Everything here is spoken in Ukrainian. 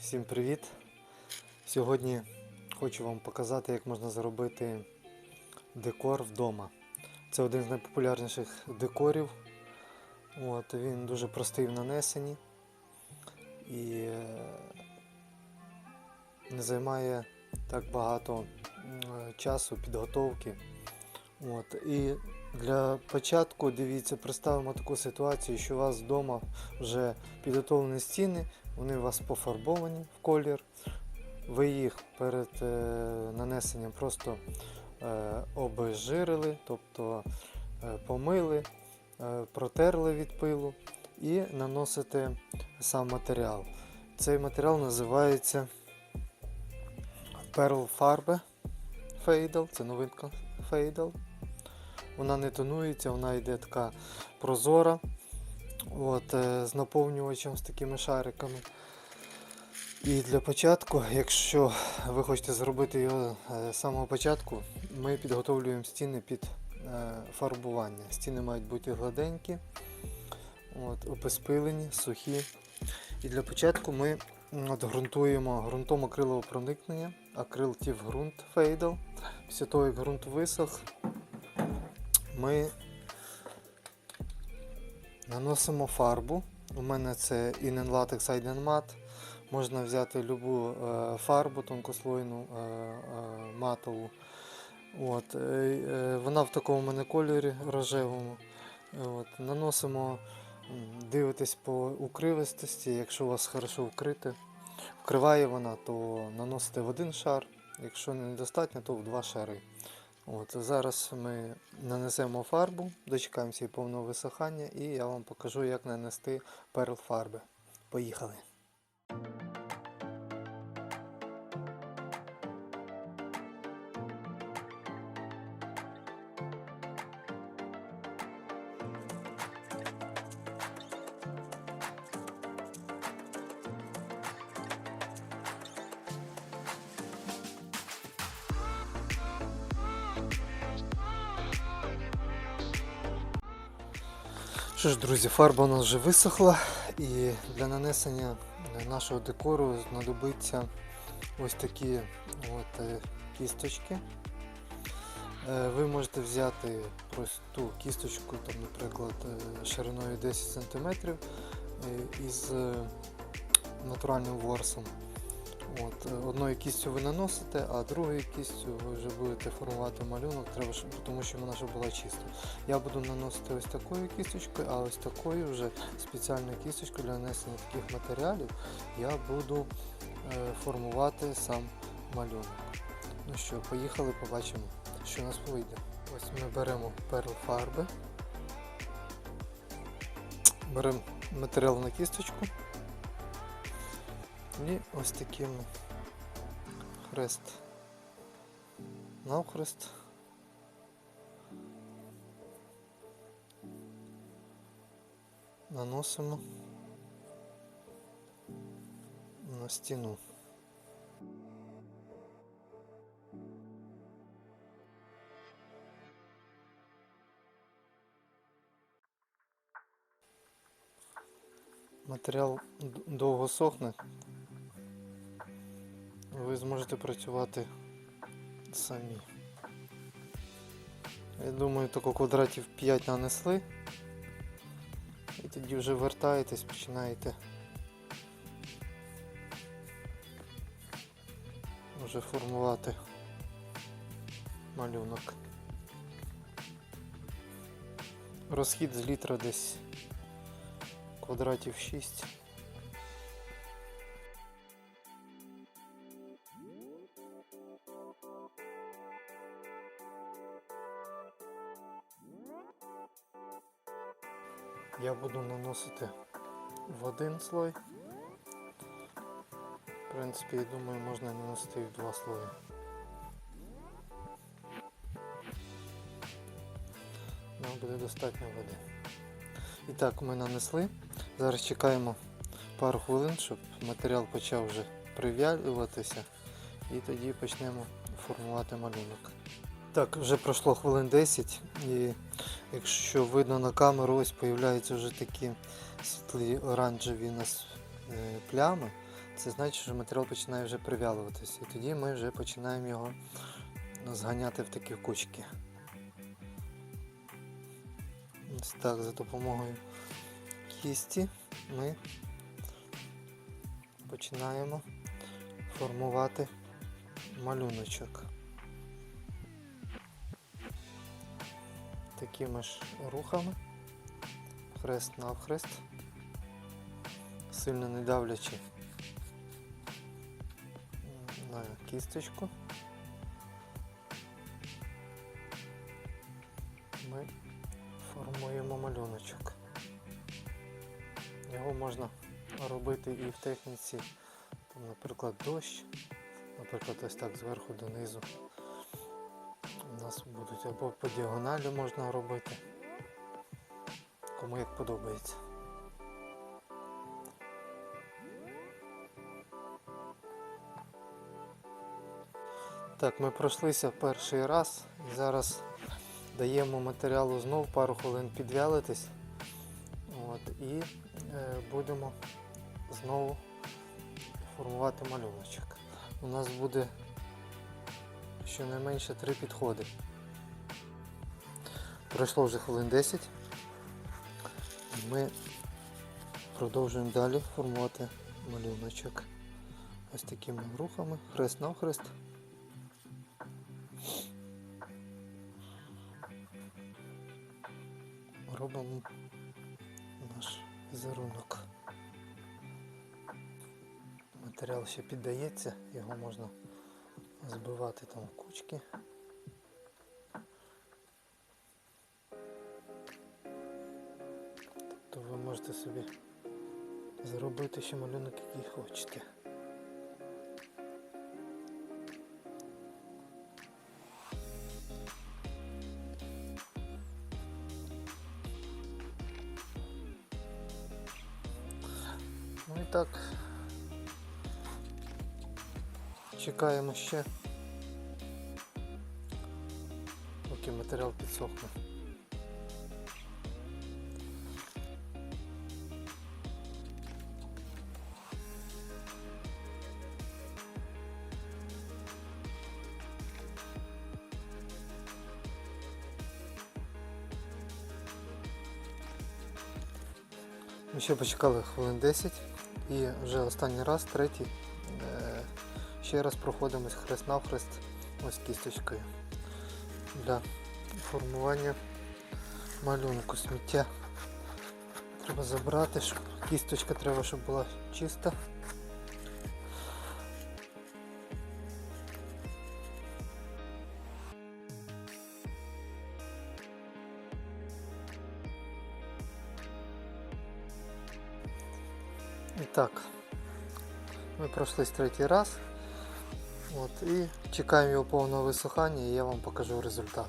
всім привіт! Сьогодні хочу вам показати, як можна зробити декор вдома. Це один з найпопулярніших декорів. От, він дуже простий в нанесенні і е, не займає так багато часу підготовки. От, і для початку дивіться, представимо таку ситуацію, що у вас вдома вже підготовлені стіни, вони у вас пофарбовані в колір. Ви їх перед е, нанесенням просто е, обезжирили, тобто е, помили, е, протерли від пилу і наносите сам матеріал. Цей матеріал називається Pearl Farbe Fadal, це новинка Fadal. Вона не тонується, вона йде така прозора. От, е, з наповнювачем з такими шариками. І для початку, якщо ви хочете зробити його е, з самого початку, ми підготовлюємо стіни під е, фарбування. Стіни мають бути гладенькі, от, обезпилені, сухі. І для початку ми от, ґрунтуємо ґрунтом акрилового проникнення, акрил тів ґрунт фейдал. Після того, як ґрунт висох, ми наносимо фарбу. У мене це Inen LatexIden Matte. Можна взяти любу е, фарбу тонкослойну е, е, матову. От, вона в такому мене кольорі рожевому. От, наносимо, дивитесь по укривистості. Якщо у вас хорошо вкрите, вкриває вона, то наносите в один шар. Якщо недостатньо, то в два шари. От, зараз ми нанесемо фарбу, дочекаємося повного висихання і я вам покажу, як нанести перл фарби. Поїхали! Що ж, друзі, фарба у нас вже висохла і для нанесення нашого декору знадобиться ось такі от, е, кісточки. Е, Ви можете взяти просту кісточку, там, наприклад, е, шириною 10 см із натуральним ворсом. От, е, одною кістю ви наносите, а другою кістю ви вже будете формувати малюнок, треба, щоб, тому що вона щоб була чиста. Я буду наносити ось такою кісточкою, а ось такою вже спеціальною кісточкою для нанесення таких матеріалів я буду е, формувати сам малюнок. Ну що, поїхали, побачимо, що у нас вийде. Ось ми беремо перл фарби, беремо матеріал на кісточку. І ось таким хрест навхрест. Наносимо на стіну. Матеріал довго сохне, ви зможете працювати самі. Я думаю, тако квадратів 5 нанесли. І тоді вже вертаєтесь, починаєте вже формувати малюнок. Розхід з літра десь квадратів 6. Я буду наносити в один слой. В принципі, я думаю, можна наносити і в два слої. Нам буде достатньо води. І так, ми нанесли. Зараз чекаємо пару хвилин, щоб матеріал почав вже прив'ялюватися. І тоді почнемо формувати малюнок. Так, вже пройшло хвилин 10 і якщо видно на камеру, ось появляються вже такі світлі оранжеві у нас е, плями. це значить, що матеріал починає вже прив'ялуватися. І тоді ми вже починаємо його зганяти в такі кучки. Ось так, за допомогою кісті ми починаємо формувати малюночок. Такими ж рухами, хрест навхрест, сильно не давлячи на кісточку. Ми формуємо малюночок. Його можна робити і в техніці, наприклад, дощ, наприклад, ось так зверху донизу. Нас будуть або по діагоналі можна робити. Кому як подобається. Так, ми пройшлися перший раз і зараз даємо матеріалу знов пару хвилин підвялитись. От, і е, будемо знову формувати малюночок. У нас буде щонайменше три підходи. Пройшло вже хвилин 10. Ми продовжуємо далі формувати малюночок. Ось такими рухами, хрест навхрест. Робимо наш візерунок. Матеріал ще піддається, його можна збивати там кучки. Тобто ви можете собі зробити ще малюнок, який хочете. Ну і так. Чекаємо ще, матеріал підсохне. Ми ще почекали хвилин 10 і вже останній раз, третій, е, ще раз проходимось хрест навхрест ось кісточкою для формування малюнку сміття. Треба забрати, щоб кісточка треба, щоб була чиста. І так, ми пройшлись третій раз. От, і чекаємо його повного висухання і я вам покажу результат.